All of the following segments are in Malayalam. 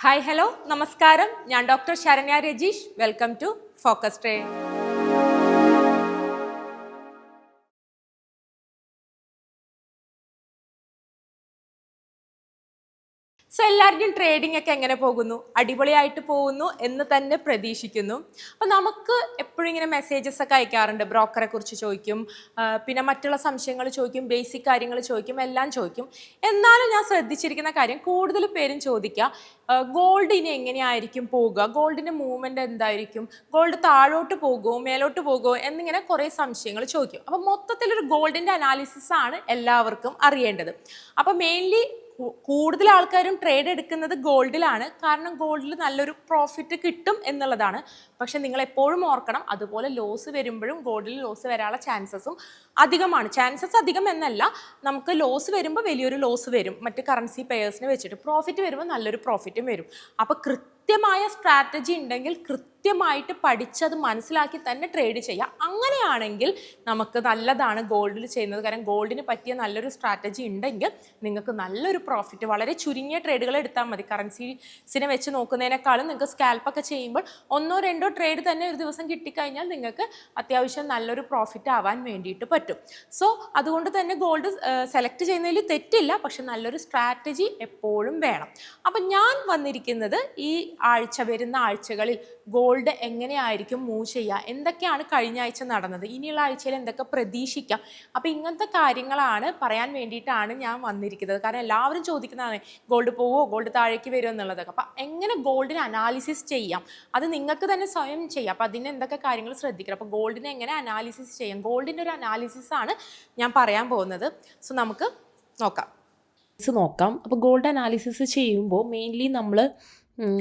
ഹായ് ഹലോ നമസ്കാരം ഞാൻ doctor Saranya Rajeesh welcome to focus tray എല്ലാവരുടെയും ട്രേഡിംഗ് ഒക്കെ എങ്ങനെ പോകുന്നു? അടിപൊളിയായിട്ട് പോകുന്നു എന്ന് തന്നെ പ്രതീക്ഷിക്കുന്നു. അപ്പോൾ നമുക്ക് എപ്പോഴും ഇങ്ങനെ മെസ്സേജസ് ഒക്കെ അയക്കാറുണ്ട്. ബ്രോക്കറെ കുറിച്ച് ചോദിക്കും പിന്നെ മറ്റുള്ള സംശയങ്ങൾ ചോദിക്കും ബേസിക് കാര്യങ്ങൾ ചോദിക്കും എല്ലാം ചോദിക്കും. എന്നാലും ഞാൻ ശ്രദ്ധിച്ചിരിക്കുന്ന കാര്യം കൂടുതൽ പേരും ചോദിക്കുക ഗോൾഡ് എങ്ങനെയായിരിക്കും പോകുക? ഗോൾഡിന്റെ മൂവ്മെന്റ് എന്തായിരിക്കും? ഗോൾഡ് താഴോട്ട് പോകുമോ മേലോട്ട് പോകുമോ എന്നിങ്ങനെ കുറേ സംശയങ്ങൾ ചോദിക്കും. അപ്പോൾ മൊത്തത്തിലൊരു ഗോൾഡിന്റെ അനാലിസിസ് ആണ് എല്ലാവർക്കും അറിയേണ്ടത്. അപ്പോൾ മെയിൻലി കൂടുതൽ ആൾക്കാരും ട്രേഡ് എടുക്കുന്നത് ഗോൾഡിലാണ് കാരണം ഗോൾഡിൽ നല്ലൊരു പ്രോഫിറ്റ് കിട്ടും എന്നുള്ളതാണ്. പക്ഷെ നിങ്ങൾ എപ്പോഴും ഓർക്കണം അതുപോലെ ലോസ് വരുമ്പോഴും ഗോൾഡിൽ ലോസ് വരാനുള്ള ചാൻസസും അധികമാണ്. ചാൻസസ് അധികം എന്നല്ല നമുക്ക് ലോസ് വരുമ്പോൾ വലിയൊരു ലോസ് വരും. മറ്റ് കറൻസി പെയേഴ്സിനെ വെച്ചിട്ട് പ്രോഫിറ്റ് വരുമ്പോൾ നല്ലൊരു പ്രോഫിറ്റും വരും. അപ്പോൾ കൃത്യമായ സ്ട്രാറ്റജി ഉണ്ടെങ്കിൽ കൃത്യമായിട്ട് പഠിച്ചത് മനസ്സിലാക്കി തന്നെ ട്രേഡ് ചെയ്യാം. അങ്ങനെയാണെങ്കിൽ നമുക്ക് നല്ലതാണ് ഗോൾഡിൽ ചെയ്യുന്നത്. കാരണം ഗോൾഡിന് പറ്റിയ നല്ലൊരു സ്ട്രാറ്റജി ഉണ്ടെങ്കിൽ നിങ്ങൾക്ക് നല്ലൊരു പ്രോഫിറ്റ് വളരെ ചുരുങ്ങിയ ട്രേഡുകൾ എടുത്താൽ മതി. കറൻസിസിനെ വെച്ച് നോക്കുന്നതിനേക്കാളും നിങ്ങൾക്ക് സ്കാൽപ്പൊക്കെ ചെയ്യുമ്പോൾ ഒന്നോ രണ്ടോ ട്രേഡ് തന്നെ ഒരു ദിവസം കിട്ടിക്കഴിഞ്ഞാൽ നിങ്ങൾക്ക് അത്യാവശ്യം നല്ലൊരു പ്രോഫിറ്റ് ആവാൻ വേണ്ടിയിട്ട് പറ്റും. സോ അതുകൊണ്ട് തന്നെ ഗോൾഡ് സെലക്ട് ചെയ്യുന്നതിൽ തെറ്റില്ല. പക്ഷെ നല്ലൊരു സ്ട്രാറ്റജി എപ്പോഴും വേണം. അപ്പം ഞാൻ വന്നിരിക്കുന്നത് ഈ ആഴ്ച വരുന്ന ആഴ്ചകളിൽ ഗോൾഡ് എങ്ങനെയായിരിക്കും മൂവ് ചെയ്യുക? എന്തൊക്കെയാണ് കഴിഞ്ഞ ആഴ്ച നടന്നത്? ഇനിയുള്ള ആഴ്ചയിൽ എന്തൊക്കെ പ്രതീക്ഷിക്കാം? അപ്പോൾ ഇങ്ങനത്തെ കാര്യങ്ങളാണ് പറയാൻ വേണ്ടിയിട്ടാണ് ഞാൻ വന്നിരിക്കുന്നത്. കാരണം എല്ലാവരും ചോദിക്കുന്നതാണ് ഗോൾഡ് പോവോ? ഗോൾഡ് താഴേക്ക് വരുമോ എന്നുള്ളതൊക്കെ. അപ്പോൾ എങ്ങനെ ഗോൾഡിന് അനാലിസിസ് ചെയ്യാം? അത് നിങ്ങൾക്ക് തന്നെ സ്വയം ചെയ്യാം. അപ്പോൾ അതിന് എന്തൊക്കെ കാര്യങ്ങൾ ശ്രദ്ധിക്കണം? അപ്പോൾ ഗോൾഡിനെ എങ്ങനെ അനാലിസിസ് ചെയ്യാം? ഗോൾഡിന്റെ ഒരു അനാലിസിസ് ആണ് ഞാൻ പറയാൻ പോകുന്നത്. സോ നമുക്ക് നോക്കാം. നോക്കാം. അപ്പോൾ ഗോൾഡ് അനാലിസിസ് ചെയ്യുമ്പോൾ മെയിൻലി നമ്മൾ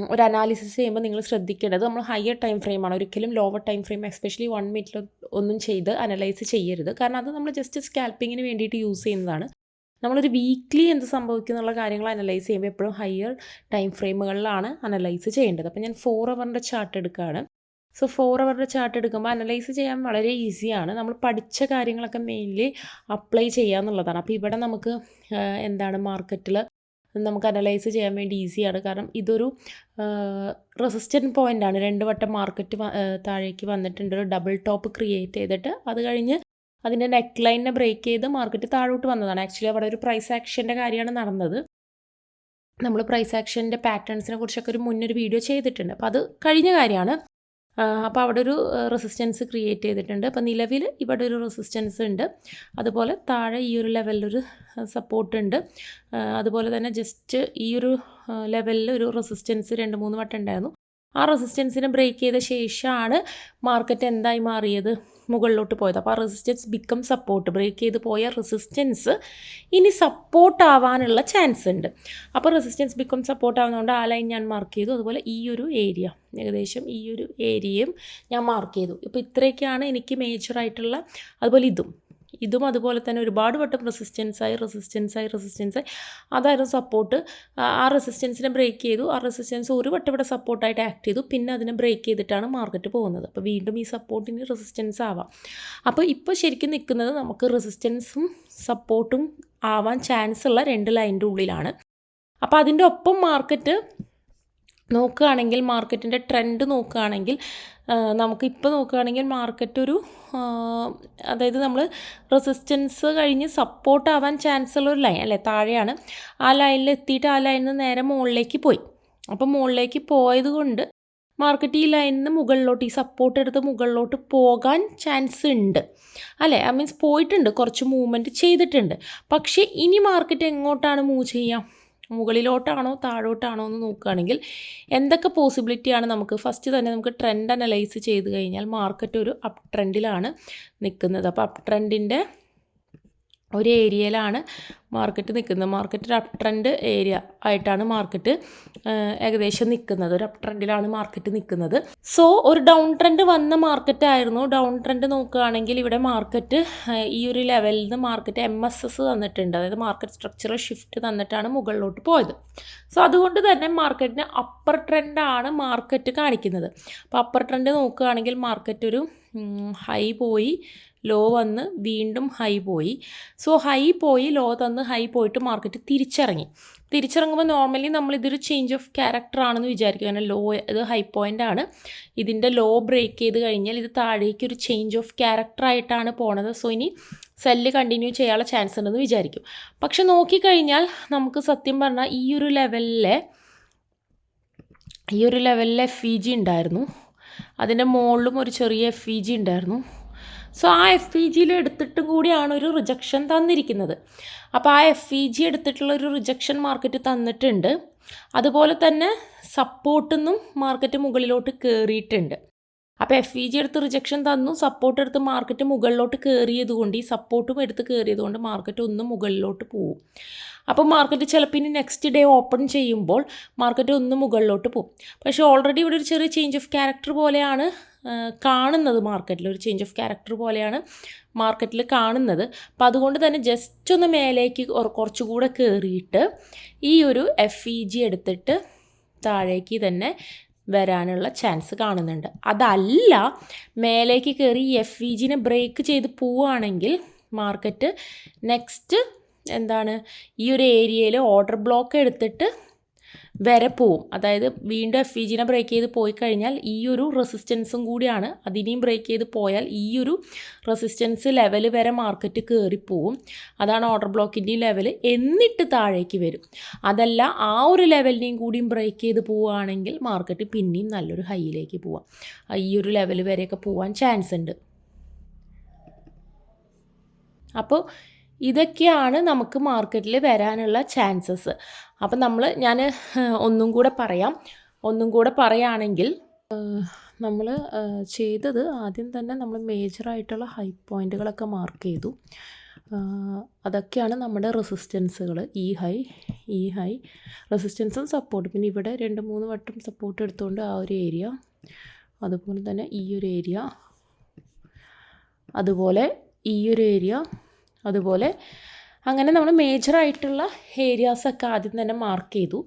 ഒരു അനാലിസിസ് ചെയ്യുമ്പോൾ നിങ്ങൾ ശ്രദ്ധിക്കേണ്ടത് നമ്മൾ ഹയർ ടൈം ഫ്രെയിമാണ് ഒരിക്കലും lower time frame especially one മിനിറ്റിൽ ഒന്നും ചെയ്ത് അനലൈസ് ചെയ്യരുത്. കാരണം അത് നമ്മൾ ജസ്റ്റ് സ്കാൽപ്പിങ്ങിന് വേണ്ടിയിട്ട് യൂസ് ചെയ്യുന്നതാണ്. നമ്മളൊരു വീക്ക്ലി എന്ത് സംഭവിക്കും എന്നുള്ള കാര്യങ്ങൾ അനലൈസ് ചെയ്യുമ്പോൾ എപ്പോഴും ഹയർ ടൈം ഫ്രെയിമുകളിലാണ് അനലൈസ് ചെയ്യേണ്ടത്. അപ്പോൾ ഞാൻ ഫോർ അവറിന്റെ ചാർട്ട് എടുക്കുകയാണ്. സോ ഫോർ അവറിന്റെ ചാർട്ട് എടുക്കുമ്പോൾ അനലൈസ് ചെയ്യാൻ വളരെ ഈസിയാണ് നമ്മൾ പഠിച്ച കാര്യങ്ങളൊക്കെ മെയിൻലി അപ്ലൈ ചെയ്യുക എന്നുള്ളതാണ് അപ്പോൾ ഇവിടെ നമുക്ക് എന്താണ് മാർക്കറ്റിൽ നമുക്ക് അനലൈസ് ചെയ്യാൻ വേണ്ടി ഈസിയാണ് കാരണം ഇതൊരു റെസിസ്റ്റന്റ് പോയിന്റ് ആണ്. രണ്ട് വട്ടം മാർക്കറ്റ് താഴേക്ക് വന്നിട്ടുണ്ട്. ഒരു ഡബിൾ ടോപ്പ് ക്രിയേറ്റ് ചെയ്തിട്ട് അത് കഴിഞ്ഞ് അതിന്റെ നെക്ക് ലൈനിനെ ബ്രേക്ക് ചെയ്ത് മാർക്കറ്റ് താഴോട്ട് വന്നതാണ്. ആക്ച്വലി അവിടെ ഒരു പ്രൈസ് ആക്ഷന്റെ കാര്യമാണ് നടന്നത്. നമ്മൾ പ്രൈസ് ആക്ഷന്റെ പാറ്റേൺസിനെ കുറിച്ചൊക്കെ ഒരു മുന്നൊരു വീഡിയോ ചെയ്തിട്ടുണ്ട്. അപ്പോൾ അത് കഴിഞ്ഞ കാര്യമാണ്. അപ്പോൾ അവിടെ ഒരു റെസിസ്റ്റൻസ് ക്രിയേറ്റ് ചെയ്തിട്ടുണ്ട്. അപ്പോൾ നിലവിൽ ഇവിടെ ഒരു റെസിസ്റ്റൻസ് ഉണ്ട്. അതുപോലെ താഴെ ഈ ഒരു ലെവലിലൊരു സപ്പോർട്ട് ഉണ്ട്. അതുപോലെ തന്നെ ജസ്റ്റ് ഈ ഒരു ലെവലിൽ ഒരു റെസിസ്റ്റൻസ് രണ്ട് മൂന്ന് വട്ടം ഉണ്ടായിരുന്നു. ആ റെസിസ്റ്റൻസിനെ ബ്രേക്ക് ചെയ്ത ശേഷമാണ് മാർക്കറ്റ് എന്തായി മാറിയത്? മുകളിലോട്ട് പോയത്. അപ്പോൾ ആ റെസിസ്റ്റൻസ് ബിക്കം സപ്പോർട്ട് ബ്രേക്ക് ചെയ്ത് പോയ റെസിസ്റ്റൻസ് ഇനി സപ്പോർട്ട് ആവാനുള്ള ചാൻസ് ഉണ്ട്. അപ്പോൾ റെസിസ്റ്റൻസ് ബിക്കം സപ്പോർട്ട് ആവുന്നതുകൊണ്ട് ആ ലൈൻ ഞാൻ മാർക്ക് ചെയ്തു. അതുപോലെ ഈ ഒരു ഏരിയ ഏകദേശം ഈ ഒരു ഏരിയയും ഞാൻ മാർക്ക് ചെയ്തു. ഇപ്പോൾ ഇത്രയൊക്കെയാണ് എനിക്ക് മേജറായിട്ടുള്ള അതുപോലെ ഇതും. ഇതും അതുപോലെ തന്നെ ഒരുപാട് വട്ടം റെസിസ്റ്റൻസായി റെസിസ്റ്റൻസായി റെസിസ്റ്റൻസായി അതായിരുന്നു സപ്പോർട്ട് ആ റെസിസ്റ്റൻസിനെ ബ്രേക്ക് ചെയ്തു. ആ റെസിസ്റ്റൻസ് ഒരു വട്ടം ഇവിടെ സപ്പോർട്ടായിട്ട് ആക്ട് ചെയ്തു. പിന്നെ അതിനെ ബ്രേക്ക് ചെയ്തിട്ടാണ് മാർക്കറ്റ് പോകുന്നത്. അപ്പോൾ വീണ്ടും ഈ സപ്പോർട്ടിന് റെസിസ്റ്റൻസ് ആവാം. അപ്പോൾ ഇപ്പോൾ ശരിക്കും നിൽക്കുന്നത് നമുക്ക് റെസിസ്റ്റൻസും സപ്പോർട്ടും ആവാൻ ചാൻസ് ഉള്ള രണ്ട് ലൈന്റെ ഉള്ളിലാണ്. അപ്പോൾ അതിന്റെ ഒപ്പം മാർക്കറ്റ് നോക്കുകയാണെങ്കിൽ മാർക്കറ്റിന്റെ ട്രെൻഡ് നോക്കുകയാണെങ്കിൽ നമുക്ക് നമുക്കിപ്പോൾ നോക്കുകയാണെങ്കിൽ മാർക്കറ്റ് ഒരു അതായത് നമ്മൾ റെസിസ്റ്റൻസ് കഴിഞ്ഞ് സപ്പോർട്ട് ആവാൻ ചാൻസ് ഉള്ള ഒരു ലൈൻ അല്ലേ? താഴെയാണ്. ആ ലൈനിൽ എത്തിയിട്ട് ആ ലൈനിൽ നിന്ന് നേരെ മുകളിലേക്ക് പോയി. അപ്പോൾ മുകളിലേക്ക് പോയത് കൊണ്ട് മാർക്കറ്റ് ഈ ലൈനിൽ നിന്ന് മുകളിലോട്ട് ഈ സപ്പോർട്ട് എടുത്ത് മുകളിലോട്ട് പോകാൻ ചാൻസ് ഉണ്ട്. അല്ലേ? ഐ മീൻസ് പോയിട്ടുണ്ട്. കുറച്ച് മൂവ്മെന്റ് ചെയ്തിട്ടുണ്ട്. പക്ഷേ ഇനി മാർക്കറ്റ് എങ്ങോട്ടാണ് മൂവ് ചെയ്യുക മുകളിലോട്ടാണോ താഴോട്ടാണോ എന്ന് നോക്കുകയാണെങ്കിൽ എന്തൊക്കെ പോസിബിലിറ്റിയാണ് നമുക്ക്? ഫസ്റ്റ് തന്നെ നമുക്ക് ട്രെൻഡ് അനലൈസ് ചെയ്ത് കഴിഞ്ഞാൽ മാർക്കറ്റ് ഒരു അപ് ട്രെൻഡിലാണ് നിൽക്കുന്നത്. അപ്പോൾ അപ് ട്രെൻഡിന്റെ ഒരു ഏരിയയിലാണ് മാർക്കറ്റ് നിൽക്കുന്നത്. മാർക്കറ്റ് ഒരു അപ് ട്രെൻഡ് ഏരിയ ആയിട്ടാണ് മാർക്കറ്റ് ഏകദേശം നിൽക്കുന്നത്. ഒരു അപ് ട്രെൻഡിലാണ് മാർക്കറ്റ് നിൽക്കുന്നത്. സോ ഒരു ഡൗൺ ട്രെൻഡ് വന്ന മാർക്കറ്റ് ആയിരുന്നു. ഡൗൺ ട്രെൻഡ് നോക്കുകയാണെങ്കിൽ ഇവിടെ മാർക്കറ്റ് ഈ ഒരു ലെവലിൽ നിന്ന് മാർക്കറ്റ് എം എസ് എസ് തന്നിട്ടുണ്ട്. അതായത് മാർക്കറ്റ് സ്ട്രക്ചർ ഷിഫ്റ്റ് തന്നിട്ടാണ് മുകളിലോട്ട് പോയത്. സോ അതുകൊണ്ട് തന്നെ മാർക്കറ്റിന് അപ്പർ ട്രെൻഡാണ് മാർക്കറ്റ് കാണിക്കുന്നത്. അപ്പോൾ അപ്പർ ട്രെൻഡ് നോക്കുകയാണെങ്കിൽ മാർക്കറ്റ് ഒരു ഹൈ പോയി. ലോ വന്ന് വീണ്ടും ഹൈ പോയി. സോ ഹൈ പോയി ലോ തന്ന് ഹൈ പോയിട്ട് മാർക്കറ്റ് തിരിച്ചിറങ്ങി. തിരിച്ചിറങ്ങുമ്പോൾ നോർമലി നമ്മൾ ഇതൊരു ചേഞ്ച് ഓഫ് ക്യാരക്ടർ ആണെന്ന് വിചാരിക്കും. കാരണം ലോ ഇത് ഹൈ പോയിന്റ് ആണ്. ഇതിന്റെ ലോ ബ്രേക്ക് ചെയ്ത് കഴിഞ്ഞാൽ ഇത് താഴേക്ക് ഒരു ചേഞ്ച് ഓഫ് ക്യാരക്ടർ ആയിട്ടാണ് പോണത്. സോ ഇനി സെല്ല് കണ്ടിന്യൂ ചെയ്യാനുള്ള ചാൻസ് ഉണ്ടെന്ന് വിചാരിക്കും. പക്ഷെ നോക്കിക്കഴിഞ്ഞാൽ നമുക്ക് സത്യം പറഞ്ഞാൽ ഈ ഒരു ലെവലിലെ ഈ ഒരു ലെവലിലെ എഫ് ഇ ജി ഉണ്ടായിരുന്നു. അതിന്റെ മുകളിലും ഒരു ചെറിയ എഫ് ഇ ജി ഉണ്ടായിരുന്നു. സോ ആ എഫ് ഇ ജിയിൽ എടുത്തിട്ടും കൂടിയാണ് ഒരു റിജക്ഷൻ തന്നിരിക്കുന്നത്. അപ്പോൾ ആ എഫ് ഇ ജി എടുത്തിട്ടുള്ള ഒരു റിജക്ഷൻ മാർക്കറ്റ് തന്നിട്ടുണ്ട്. അതുപോലെ തന്നെ സപ്പോർട്ടിൽ മാർക്കറ്റ് മുകളിലോട്ട് കയറിയിട്ടുണ്ട് അപ്പോൾ എഫ് ഇ ജി എടുത്ത് റിജക്ഷൻ തന്നു സപ്പോർട്ട് എടുത്ത് മാർക്കറ്റ് മുകളിലോട്ട് കയറിയത് കൊണ്ട് ഈ സപ്പോർട്ടും എടുത്ത് കയറിയത് കൊണ്ട് മാർക്കറ്റ് ഒന്ന് മുകളിലോട്ട് പോകും അപ്പോൾ മാർക്കറ്റ് ചിലപ്പോൾ ഇനി നെക്സ്റ്റ് ഡേ ഓപ്പൺ ചെയ്യുമ്പോൾ മാർക്കറ്റ് ഒന്ന് മുകളിലോട്ട് പോകും പക്ഷേ ഓൾറെഡി ഇവിടെ ഒരു ചെറിയ ചേഞ്ച് ഓഫ് ക്യാരക്ടർ പോലെയാണ് കാണുന്നത് മാർക്കറ്റിൽ ഒരു ചേഞ്ച് ഓഫ് ക്യാരക്ടർ പോലെയാണ് മാർക്കറ്റിൽ കാണുന്നത്. അപ്പം അതുകൊണ്ട് തന്നെ ജസ്റ്റ് ഒന്ന് മേലേക്ക് കുറ- കുറച്ചുകൂടെ കയറിയിട്ട് ഈ ഒരു എഫ് ഇ ജി എടുത്തിട്ട് താഴേക്ക് തന്നെ വരാനുള്ള ചാൻസ് കാണുന്നുണ്ട്. അതല്ല മേലേക്ക് കയറി എഫ് ഇ ജിനെ ബ്രേക്ക് ചെയ്ത് പോവുകയാണെങ്കിൽ മാർക്കറ്റ് നെക്സ്റ്റ് എന്താണ്? ഈ ഒരു ഏരിയയിൽ ഓർഡർ ബ്ലോക്ക് എടുത്തിട്ട് വരെ പോവും. അതായത് വീണ്ടും എഫ് ഇ ജിനെ ബ്രേക്ക് ചെയ്ത് പോയി കഴിഞ്ഞാൽ ഈ ഒരു റെസിസ്റ്റൻസും കൂടിയാണ്. അതിനെയും ബ്രേക്ക് ചെയ്ത് പോയാൽ ഈ ഒരു റെസിസ്റ്റൻസ് ലെവൽ വരെ മാർക്കറ്റ് കയറിപ്പോവും അതാണ് ഓർഡർ ബ്ലോക്കിന്റെ ലെവൽ എന്നിട്ട് താഴേക്ക് വരും. അതല്ല ആ ഒരു ലെവലിനെയും കൂടിയും ബ്രേക്ക് ചെയ്ത് പോവുകയാണെങ്കിൽ മാർക്കറ്റ് പിന്നെയും നല്ലൊരു ഹൈയിലേക്ക് പോവാം. ഈ ഒരു ലെവൽ വരെയൊക്കെ പോവാൻ ചാൻസ് ഉണ്ട്. അപ്പോൾ ഇതൊക്കെയാണ് നമുക്ക് മാർക്കറ്റിൽ വരാനുള്ള ചാൻസസ് അപ്പം നമ്മൾ ഞാൻ ഒന്നും കൂടെ പറയാം. ഒന്നും കൂടെ പറയുകയാണെങ്കിൽ നമ്മൾ ചെയ്തത് ആദ്യം തന്നെ നമ്മൾ മേജറായിട്ടുള്ള ഹൈ പോയിന്റുകളൊക്കെ മാർക്ക് ചെയ്തു. അതൊക്കെയാണ് നമ്മുടെ റെസിസ്റ്റൻസുകൾ ഈ ഹൈ ഈ ഹൈ റെസിസ്റ്റൻസും സപ്പോർട്ട് പിന്നെ ഇവിടെ രണ്ട് മൂന്ന് വട്ടം സപ്പോർട്ട് എടുത്തുകൊണ്ട് ആ ഒരു ഏരിയ അതുപോലെ തന്നെ ഈ ഒരു ഏരിയ അതുപോലെ ഈ ഒരു ഏരിയ അതുപോലെ അങ്ങനെ നമ്മൾ മേജറായിട്ടുള്ള ഏരിയാസൊക്കെ ആദ്യം തന്നെ മാർക്ക് ചെയ്തു.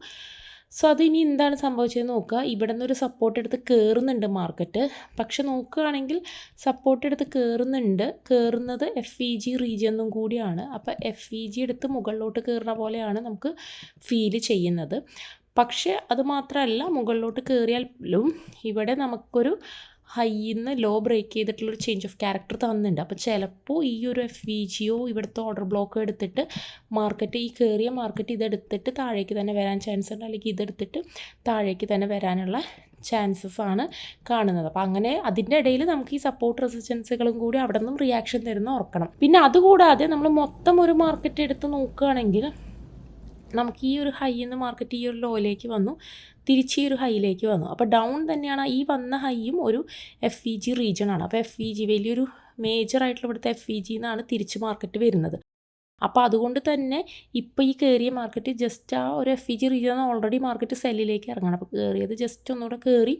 സോ അത് ഇനി എന്താണ് സംഭവിച്ചതെന്ന് നോക്കുക. ഇവിടെ നിന്നൊരു സപ്പോർട്ട് എടുത്ത് കയറുന്നുണ്ട് മാർക്കറ്റ് പക്ഷെ നോക്കുകയാണെങ്കിൽ സപ്പോർട്ട് എടുത്ത് കയറുന്നുണ്ട് കയറുന്നത് എഫ് ഇ ജി റീജിയനും കൂടിയാണ്. അപ്പോൾ എഫ് ഇ ജി എടുത്ത് മുകളിലോട്ട് കയറുന്ന പോലെയാണ് നമുക്ക് ഫീൽ ചെയ്യുന്നത്. പക്ഷേ അത് മാത്രമല്ല മുകളിലോട്ട് കയറിയാലും ഇവിടെ നമുക്കൊരു ഹൈന്ന് ലോ ബ്രേക്ക് ചെയ്തിട്ടുള്ളൊരു ചേഞ്ച് ഓഫ് ക്യാരക്ടർ തന്നിട്ടുണ്ട് അപ്പോൾ ചിലപ്പോൾ ഈ ഒരു എഫ് വി ജിയോ ഇവിടുത്തെ ഓർഡർ ബ്ലോക്ക് എടുത്തിട്ട് മാർക്കറ്റ് ഈ കയറിയ മാർക്കറ്റ് ഇതെടുത്തിട്ട് താഴേക്ക് തന്നെ വരാൻ ചാൻസ് ഉണ്ട്. അല്ലെങ്കിൽ ഇതെടുത്തിട്ട് താഴേക്ക് തന്നെ വരാനുള്ള ചാൻസസ് ആണ് കാണുന്നത്. അപ്പോൾ അങ്ങനെ അതിന്റെ ഇടയിൽ നമുക്ക് ഈ സപ്പോർട്ട് റെസിസ്റ്റൻസുകളും കൂടി അവിടെ നിന്നും റിയാക്ഷൻ തരുന്ന ഓർക്കണം പിന്നെ അതുകൂടാതെ നമ്മൾ മൊത്തം ഒരു മാർക്കറ്റ് എടുത്ത് നോക്കുകയാണെങ്കിൽ നമുക്ക് ഈ ഒരു ഹൈയിൽ നിന്ന് മാർക്കറ്റ് ഈ ഒരു ലോയിലേക്ക് വന്നു. തിരിച്ച് ഈ ഒരു ഹൈയിലേക്ക് വന്നു. അപ്പോൾ ഡൗൺ തന്നെയാണ് ഈ വന്ന ഹൈയും ഒരു എഫ് ഇ ജി റീജിയനാണ് അപ്പോൾ എഫ് ഇ ജി വലിയൊരു മേജർ ആയിട്ടുള്ള ഇവിടുത്തെ എഫ് ഇ ജി എന്നാണ് തിരിച്ച് മാർക്കറ്റ് വരുന്നത്. അപ്പോൾ അതുകൊണ്ട് തന്നെ ഇപ്പോൾ ഈ കയറിയ മാർക്കറ്റ് ജസ്റ്റ് ആ ഒരു F E G region already market സെല്ലിലേക്ക് ഇറങ്ങണം. അപ്പോൾ കയറിയത് ജസ്റ്റ് ഒന്നുകൂടെ കയറി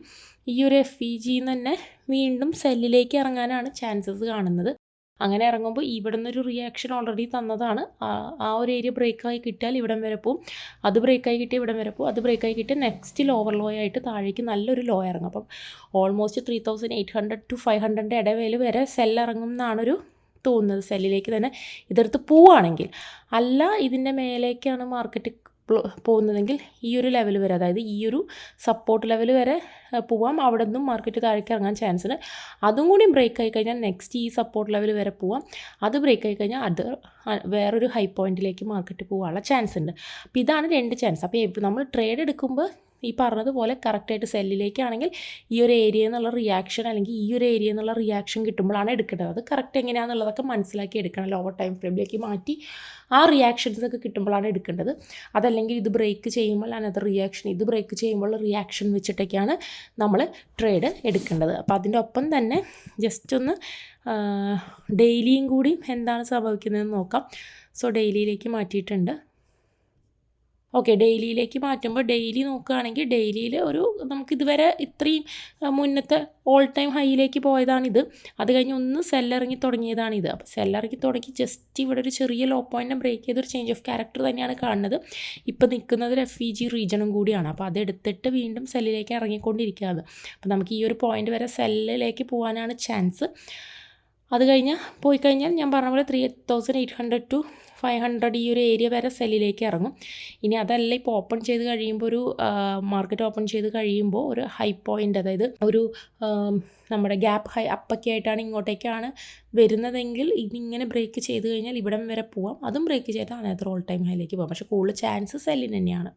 ഈ ഒരു എഫ് ഇ ജിന്ന് തന്നെ വീണ്ടും സെല്ലിലേക്ക് ഇറങ്ങാനാണ് ചാൻസസ് കാണുന്നത്. അങ്ങനെ ഇറങ്ങുമ്പോൾ ഇവിടെ നിന്നൊരു റിയാക്ഷൻ ഓൾറെഡി തന്നതാണ്. ആ- ഒരു ഏരിയ ബ്രേക്കായി കിട്ടിയാൽ ഇവിടം വരെ പോവും. അത് ബ്രേക്കായി കിട്ടിയ ഇവിടം വരെ പോവും. അത് ബ്രേക്കായി കിട്ടിയ നെക്സ്റ്റ് ലോവർ ലോ ആയിട്ട് താഴേക്ക് നല്ലൊരു ലോ ഇറങ്ങും. അപ്പം almost three thousand eight hundred two five ഹൺഡ്രഡിന്റെ ഇടവേൽ വരെ സെൽ ഇറങ്ങും എന്നാണൊരു തോന്നുന്നത്. സെല്ലിലേക്ക് തന്നെ ഇതെടുത്ത് പോവുകയാണെങ്കിൽ അല്ല ഇതിന്റെ മേലേക്കാണ് മാർക്കറ്റ് പോകുന്നതെങ്കിൽ ഈ ഒരു ലെവൽ വരെ അതായത് ഈ ഒരു സപ്പോർട്ട് ലെവൽ വരെ പോവാം. അവിടെ നിന്നും മാർക്കറ്റ് താഴേക്ക് ഇറങ്ങാൻ ചാൻസ് ഉണ്ട്. അതും കൂടി ബ്രേക്ക് ആയി കഴിഞ്ഞാൽ നെക്സ്റ്റ് ഈ സപ്പോർട്ട് ലെവൽ വരെ പോവാം. അത് ബ്രേക്ക് ആയി കഴിഞ്ഞാൽ അത് വേറൊരു ഹൈ പോയിന്റിലേക്ക് മാർക്കറ്റ് പോകാനുള്ള ചാൻസ് ഉണ്ട്. അപ്പോൾ ഇതാണ് രണ്ട് ചാൻസ് അപ്പോൾ നമ്മൾ ട്രേഡ് എടുക്കുമ്പോൾ ഈ പറഞ്ഞതുപോലെ കറക്റ്റായിട്ട് സെല്ലിലേക്കാണെങ്കിൽ ഈ ഒരു ഏരിയ എന്നുള്ള റിയാക്ഷൻ അല്ലെങ്കിൽ ഈ ഒരു ഏരിയ എന്നുള്ള റിയാക്ഷൻ കിട്ടുമ്പോഴാണ് എടുക്കേണ്ടത്. അത് കറക്റ്റ് എങ്ങനെയാണെന്നുള്ളതൊക്കെ മനസ്സിലാക്കി എടുക്കണം ലോവർ ടൈം ഫ്രെയിമിലേക്ക് മാറ്റി ആ റിയാക്ഷൻസ് ഒക്കെ കിട്ടുമ്പോഴാണ് എടുക്കേണ്ടത്. അതല്ലെങ്കിൽ ഇത് ബ്രേക്ക് ചെയ്യുമ്പോൾ അനദർ റിയാക്ഷൻ ഇത് ബ്രേക്ക് ചെയ്യുമ്പോൾ റിയാക്ഷൻ വെച്ചിട്ടൊക്കെയാണ് നമ്മൾ ട്രേഡ് എടുക്കേണ്ടത്. അപ്പോൾ അതിന്റെ ഒപ്പം തന്നെ ജസ്റ്റ് ഒന്ന് ഡെയിലിയും കൂടി എന്താണ് സംഭവിക്കുന്നതെന്ന് നോക്കാം. സോ ഡെയിലിയിലേക്ക് മാറ്റിയിട്ടുണ്ട്. ഓക്കെ ഡെയിലിയിലേക്ക് മാറ്റുമ്പോൾ ഡെയിലി നോക്കുകയാണെങ്കിൽ ഡെയിലിയിൽ ഒരു നമുക്ക് ഇതുവരെ ഇത്രയും മുന്നത്തെ ഓൾ ടൈം ഹൈയിലേക്ക് പോയതാണിത്. അത് കഴിഞ്ഞ് ഒന്ന് സെല്ലിറങ്ങി തുടങ്ങിയതാണിത്. അപ്പോൾ സെല്ലിറങ്ങി തുടങ്ങി ജസ്റ്റ് ഇവിടെ ഒരു ചെറിയ ലോ പോയിന്റ് ബ്രേക്ക് ചെയ്തൊരു ചേഞ്ച് ഓഫ് ക്യാരക്ടർ തന്നെയാണ് കാണുന്നത്. ഇപ്പോൾ നിൽക്കുന്നത് എഫ് ഇ ജി റീജണും കൂടിയാണ്. അപ്പോൾ അതെടുത്തിട്ട് വീണ്ടും സെല്ലിലേക്ക് ഇറങ്ങിക്കൊണ്ടിരിക്കുകയാണ്. അപ്പോൾ നമുക്ക് ഈ ഒരു പോയിന്റ് വരെ സെല്ലിലേക്ക് പോകാനാണ് ചാൻസ് അത് കഴിഞ്ഞ് പോയി കഴിഞ്ഞാൽ ഞാൻ പറഞ്ഞ പോലെ three thousand eight hundred two five hundred ഈ ഒരു ഏരിയ വരെ സെല്ലിലേക്ക് ഇറങ്ങും. ഇനി അതല്ല ഇപ്പോൾ ഓപ്പൺ ചെയ്ത് കഴിയുമ്പോൾ ഒരു മാർക്കറ്റ് ഓപ്പൺ ചെയ്ത് കഴിയുമ്പോൾ ഒരു ഹൈ പോയിന്റ് അതായത് ഒരു നമ്മുടെ ഗ്യാപ്പ് ഹൈ അപ്പൊക്കെ ആയിട്ടാണ് ഇങ്ങോട്ടേക്കാണ് വരുന്നതെങ്കിൽ ഇതിങ്ങനെ ബ്രേക്ക് ചെയ്ത് കഴിഞ്ഞാൽ ഇവിടം വരെ പോവാം. അതും ബ്രേക്ക് ചെയ്താൽ അതിനകത്ത് ഓൾ ടൈം ഹൈയിലേക്ക് പോകാം പക്ഷേ കൂടുതൽ ചാൻസ് സെല്ലിന് തന്നെയാണ്.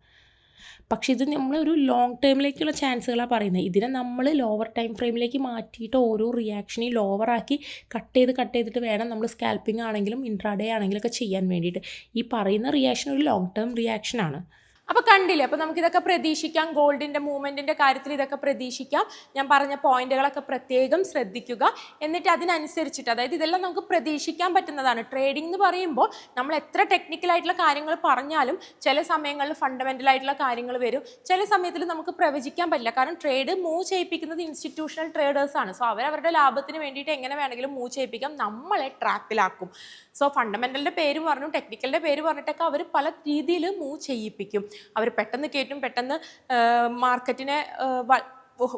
പക്ഷേ ഇത് നമ്മൾ ഒരു ലോങ് ടേമിലേക്കുള്ള ചാൻസുകളാണ് പറയുന്നത് ഇതിനെ നമ്മൾ ലോവർ ടൈം ഫ്രെയിമിലേക്ക് മാറ്റിയിട്ട് ഓരോ റിയാക്ഷനെയും ലോവറാക്കി കട്ട് ചെയ്ത് കട്ട് ചെയ്തിട്ട് വേണം നമ്മൾ സ്കാൽപ്പിംഗ് ആണെങ്കിലും ഇൻട്രാഡേ ആണെങ്കിലും ഒക്കെ ചെയ്യാൻ വേണ്ടിയിട്ട്. ഈ പറയുന്ന റിയാക്ഷൻ ഒരു ലോങ് ടേം റിയാക്ഷനാണ് അപ്പൊ കണ്ടില്ലേ അപ്പൊ നമുക്ക് ഇതൊക്കെ പ്രതീക്ഷിക്കാം. ഗോൾഡിന്റെ മൂവ്മെന്റിന്റെ കാര്യത്തിൽ ഇതൊക്കെ പ്രതീക്ഷിക്കാം. ഞാൻ പറഞ്ഞ പോയിന്റുകളൊക്കെ പ്രത്യേകം ശ്രദ്ധിക്കുക. എന്നിട്ട് അതിനനുസരിച്ചിട്ട് അതായത് ഇതെല്ലാം നമുക്ക് പ്രതീക്ഷിക്കാൻ പറ്റുന്നതാണ്. ട്രേഡിംഗ് എന്ന് പറയുമ്പോൾ നമ്മൾ എത്ര ടെക്നിക്കൽ ആയിട്ടുള്ള കാര്യങ്ങൾ പറഞ്ഞാലും ചില സമയങ്ങളിൽ ഫണ്ടമെന്റൽ ആയിട്ടുള്ള കാര്യങ്ങൾ വരും. ചില സമയത്തിൽ നമുക്ക് പ്രവചിക്കാൻ പറ്റില്ല. കാരണം ട്രേഡ് മൂവ് ചെയ്യിപ്പിക്കുന്നത് ഇൻസ്റ്റിറ്റ്യൂഷണൽ ട്രേഡേഴ്സ് ആണ്. സോ അവരവരുടെ ലാഭത്തിന് വേണ്ടിയിട്ട് എങ്ങനെ വേണമെങ്കിലും മൂവ് ചെയ്യിപ്പിക്കാം. നമ്മളെ ട്രാപ്പിലാക്കും സോ ഫണ്ടമെന്റലിന്റെ പേര് പറഞ്ഞു ടെക്നിക്കലിന്റെ പേര് പറഞ്ഞിട്ടൊക്കെ അവർ പല രീതിയിൽ മൂവ് ചെയ്യിപ്പിക്കും. അവർ പെട്ടെന്ന് കയറ്റും പെട്ടെന്ന് മാർക്കറ്റിനെ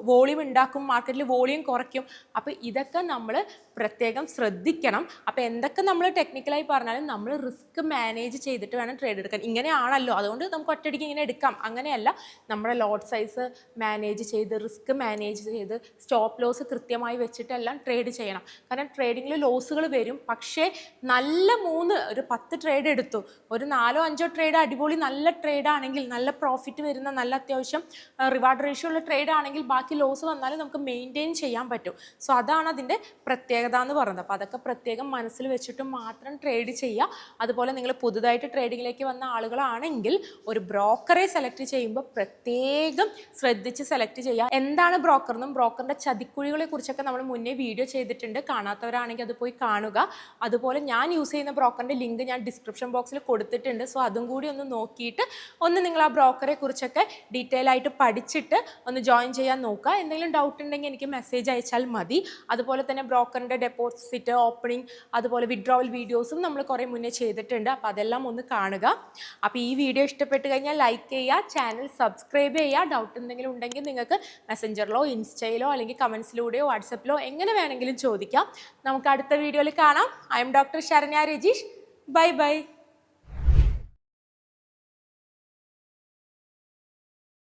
വോളിയം ഉണ്ടാക്കും മാർക്കറ്റിൽ വോളിയം കുറയ്ക്കും. അപ്പോൾ ഇതൊക്കെ നമ്മൾ പ്രത്യേകം ശ്രദ്ധിക്കണം. അപ്പോൾ എന്തൊക്കെ നമ്മൾ ടെക്നിക്കലായി പറഞ്ഞാലും നമ്മൾ റിസ്ക് മാനേജ് ചെയ്തിട്ട് വേണം ട്രേഡ് എടുക്കാൻ. ഇങ്ങനെയാണല്ലോ അതുകൊണ്ട് നമുക്ക് ഒറ്റയടിക്ക് ഇങ്ങനെ എടുക്കാം. അങ്ങനെയല്ല നമ്മുടെ ലോട്ട് സൈസ് മാനേജ് ചെയ്ത് റിസ്ക് മാനേജ് ചെയ്ത് സ്റ്റോപ്പ് ലോസ് കൃത്യമായി വെച്ചിട്ടെല്ലാം ട്രേഡ് ചെയ്യണം. കാരണം ട്രേഡിങ്ങിൽ ലോസുകൾ വരും. പക്ഷേ നല്ല മൂന്ന് ഒരു പത്ത് ട്രേഡ് എടുത്തു. ഒരു നാലോ അഞ്ചോ ട്രേഡ് അടിപൊളി നല്ല ട്രേഡ് ആണെങ്കിൽ നല്ല പ്രോഫിറ്റ് വരുന്ന നല്ല അത്യാവശ്യം റിവാർഡ് റേഷ്യോ ഉള്ള ട്രേഡ് ആണെങ്കിൽ ബാക്കി ലോസ് വന്നാലും നമുക്ക് മെയിന്റെയിൻ ചെയ്യാൻ പറ്റും. സോ അതാണ് അതിന്റെ പ്രത്യേകത എന്ന് പറയുന്നത്. അപ്പോൾ അതൊക്കെ പ്രത്യേകം മനസ്സിൽ വെച്ചിട്ട് മാത്രം ട്രേഡ് ചെയ്യുക. അതുപോലെ നിങ്ങൾ പുതുതായിട്ട് ട്രേഡിങ്ങിലേക്ക് വന്ന ആളുകളാണെങ്കിൽ ഒരു ബ്രോക്കറെ സെലക്ട് ചെയ്യുമ്പോൾ പ്രത്യേകം ശ്രദ്ധിച്ച് സെലക്ട് ചെയ്യുക. എന്താണ് ബ്രോക്കർ എന്നും ബ്രോക്കറിന്റെ ചതിക്കുഴികളെ കുറിച്ചൊക്കെ നമ്മൾ മുന്നേ വീഡിയോ ചെയ്തിട്ടുണ്ട്. കാണാത്തവരാണെങ്കിൽ അത് പോയി കാണുക. അതുപോലെ ഞാൻ യൂസ് ചെയ്യുന്ന ബ്രോക്കറിന്റെ ലിങ്ക് ഞാൻ ഡിസ്ക്രിപ്ഷൻ ബോക്സിൽ കൊടുത്തിട്ടുണ്ട്. സോ അതും കൂടി ഒന്ന് നോക്കിയിട്ട് ഒന്ന് നിങ്ങൾ ആ ബ്രോക്കറെ കുറിച്ചൊക്കെ ഡീറ്റെയിൽ ആയിട്ട് പഠിച്ചിട്ട് ഒന്ന് ജോയിൻ ചെയ്യാൻ നോക്കുക. എന്തെങ്കിലും ഡൗട്ട് ഉണ്ടെങ്കിൽ എനിക്ക് മെസ്സേജ് അയച്ചാൽ മതി. അതുപോലെ തന്നെ ബ്രോക്കറിന്റെ ഡെപ്പോസിറ്റ് ഓപ്പണിംഗ് അതുപോലെ വിഡ്രോവൽ വീഡിയോസും നമ്മൾ കുറേ മുന്നേ ചെയ്തിട്ടുണ്ട്. അപ്പോൾ അതെല്ലാം ഒന്ന് കാണുക. അപ്പോൾ ഈ വീഡിയോ ഇഷ്ടപ്പെട്ട് കഴിഞ്ഞാൽ ലൈക്ക് ചെയ്യുക ചാനൽ സബ്സ്ക്രൈബ് ചെയ്യുക. ഡൗട്ട് എന്തെങ്കിലും ഉണ്ടെങ്കിൽ നിങ്ങൾക്ക് മെസ്സഞ്ചറിലോ ഇൻസ്റ്റയിലോ അല്ലെങ്കിൽ കമൻസിലൂടെയോ വാട്സപ്പിലോ എങ്ങനെ വേണമെങ്കിലും ചോദിക്കാം. നമുക്ക് അടുത്ത വീഡിയോയിൽ കാണാം. I'm doctor Saranya Rajeesh. Bye bye